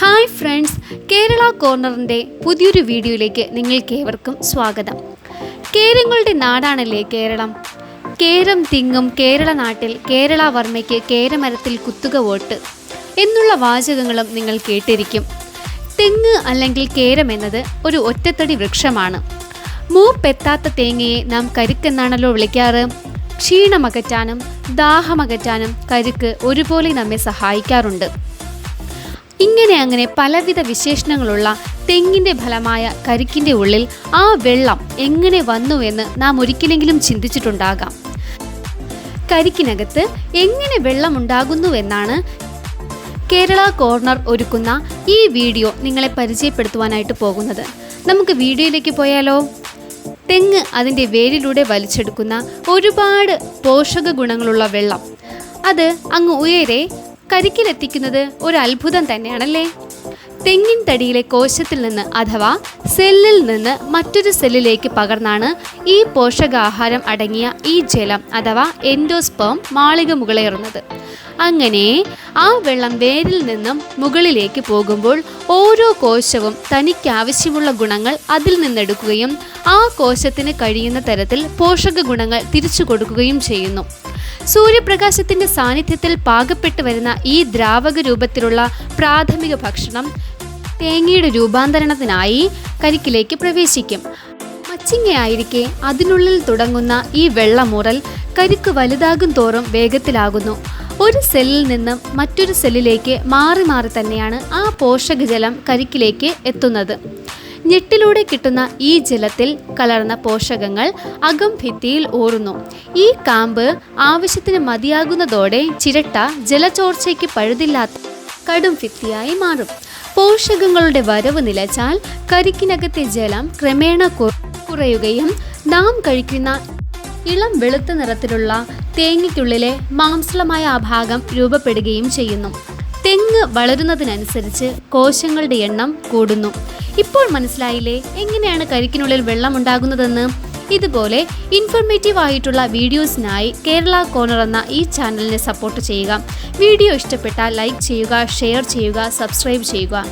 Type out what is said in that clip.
Hi friends Kerala കോർണറിന്റെ പുതിയൊരു വീഡിയോയിലേക്ക് നിങ്ങൾക്കേവർക്കും സ്വാഗതം. കേരങ്ങളുടെ നാടാണല്ലേ കേരളം? കേരം തിങ്ങും കേരള നാട്ടിൽ കേരള വർമ്മയ്ക്ക് കേരമരത്തിൽ കുത്തുക വോട്ട് എന്നുള്ള വാചകങ്ങളും നിങ്ങൾ കേട്ടിരിക്കും. തെങ്ങ് അല്ലെങ്കിൽ കേരം എന്നത് ഒരു ഒറ്റത്തടി വൃക്ഷമാണ്. മൂപ്പെത്താത്ത തേങ്ങയെ നാം കരുക്കെന്നാണല്ലോ വിളിക്കാറ്. ക്ഷീണമകറ്റാനും ദാഹമകറ്റാനും കരുക്ക് ഒരുപോലെ നമ്മെ സഹായിക്കാറുണ്ട്. ഇങ്ങനെ അങ്ങനെ പലവിധ വിശേഷണങ്ങളുള്ള തെങ്ങിന്റെ ഫലമായ കരിക്കിന്റെ ഉള്ളിൽ ആ വെള്ളം എങ്ങനെ വന്നു എന്ന് നാം ഒരിക്കലെങ്കിലും ചിന്തിച്ചിട്ടുണ്ടാകാം. കരിക്കിനകത്ത് എങ്ങനെ വെള്ളം ഉണ്ടാകുന്നു എന്നാണ് കേരള കോർണർ ഒരുക്കുന്ന ഈ വീഡിയോ നിങ്ങളെ പരിചയപ്പെടുത്തുവാനായിട്ട് പോകുന്നത്. നമുക്ക് വീഡിയോയിലേക്ക് പോയാലോ? തെങ്ങ് അതിന്റെ വേരിലൂടെ വലിച്ചെടുക്കുന്ന ഒരുപാട് പോഷക ഗുണങ്ങളുള്ള വെള്ളം. അത് അങ്ങ് ഉയരെ കരിക്കിലെത്തിക്കുന്നത് ഒരു അത്ഭുതം തന്നെയാണല്ലേ? തെങ്ങിൻ തടിയിലെ കോശത്തിൽ നിന്ന് അഥവാ സെല്ലിൽ നിന്ന് മറ്റൊരു സെല്ലിലേക്ക് പകർന്നാണ് ഈ പോഷകാഹാരം അടങ്ങിയ ഈ ജലം അഥവാ എൻഡോസ്പേം മാളിക മുകളേറുന്നത്. അങ്ങനെ ആ വെള്ളം വേരിൽ നിന്നും മുകളിലേക്ക് പോകുമ്പോൾ ഓരോ കോശവും തനിക്കാവശ്യമുള്ള ഗുണങ്ങൾ അതിൽ നിന്നെടുക്കുകയും ആ കോശത്തിന് കഴിയുന്ന തരത്തിൽ പോഷക ഗുണങ്ങൾ തിരിച്ചു കൊടുക്കുകയും ചെയ്യുന്നു. സൂര്യപ്രകാശത്തിന്റെ സാന്നിധ്യത്തിൽ പാകപ്പെട്ടു വരുന്ന ഈ ദ്രാവക രൂപത്തിലുള്ള പ്രാഥമിക ഭക്ഷണം തേങ്ങയുടെ രൂപാന്തരണത്തിനായി കരിക്കിലേക്ക് പ്രവേശിക്കും. മച്ചിങ്ങയായിരിക്കെ അതിനുള്ളിൽ തുടങ്ങുന്ന ഈ വെള്ളമുറൽ കരിക്ക് വലുതാകും തോറും വേഗത്തിലാകുന്നു. ഒരു സെല്ലിൽ നിന്നും മറ്റൊരു സെല്ലിലേക്ക് മാറി മാറി തന്നെയാണ് ആ പോഷകജലം കരിക്കിലേക്ക് എത്തുന്നത്. ഞെട്ടിലൂടെ കിട്ടുന്ന ഈ ജലത്തിൽ കലർന്ന പോഷകങ്ങൾ അകം ഭിത്തിയിൽ ഊറുന്നു ഈ കാമ്പ് ആവശ്യത്തിന് മതിയാകുന്നതോടെ ചിരട്ട ജലചോർച്ചയ്ക്ക് പഴുതില്ലാത്ത കടും ഭിത്തിയായി മാറും. പോഷകങ്ങളുടെ വരവ് നിലച്ചാൽ കരിക്കിനകത്തെ ജലം ക്രമേണ കുറയുകയും നാം കഴിക്കുന്ന ഇളം വെളുത്ത നിറത്തിലുള്ള തേങ്ങയ്ക്കുള്ളിലെ മാംസളമായ ആ ഭാഗം രൂപപ്പെടുകയും ചെയ്യുന്നു. തെങ്ങ് വളരുന്നതിനനുസരിച്ച് കോശങ്ങളുടെ എണ്ണം കൂടുന്നു. ഇപ്പോൾ മനസ്സിലായില്ലേ? എങ്ങനെയാണ് കരിക്കിനുള്ളിൽ വെള്ളം ഉണ്ടാകുന്നതെന്ന് ഇതുപോലെ ഇൻഫോർമേറ്റീവ് ആയിട്ടുള്ള വീഡിയോസിനായി കേരള കോർണർ എന്ന ഈ ചാനലിനെ സപ്പോർട്ട് ചെയ്യുക. വീഡിയോ ഇഷ്ടപ്പെട്ടാൽ ലൈക്ക് ചെയ്യുക ഷെയർ ചെയ്യുക സബ്സ്ക്രൈബ് ചെയ്യുക.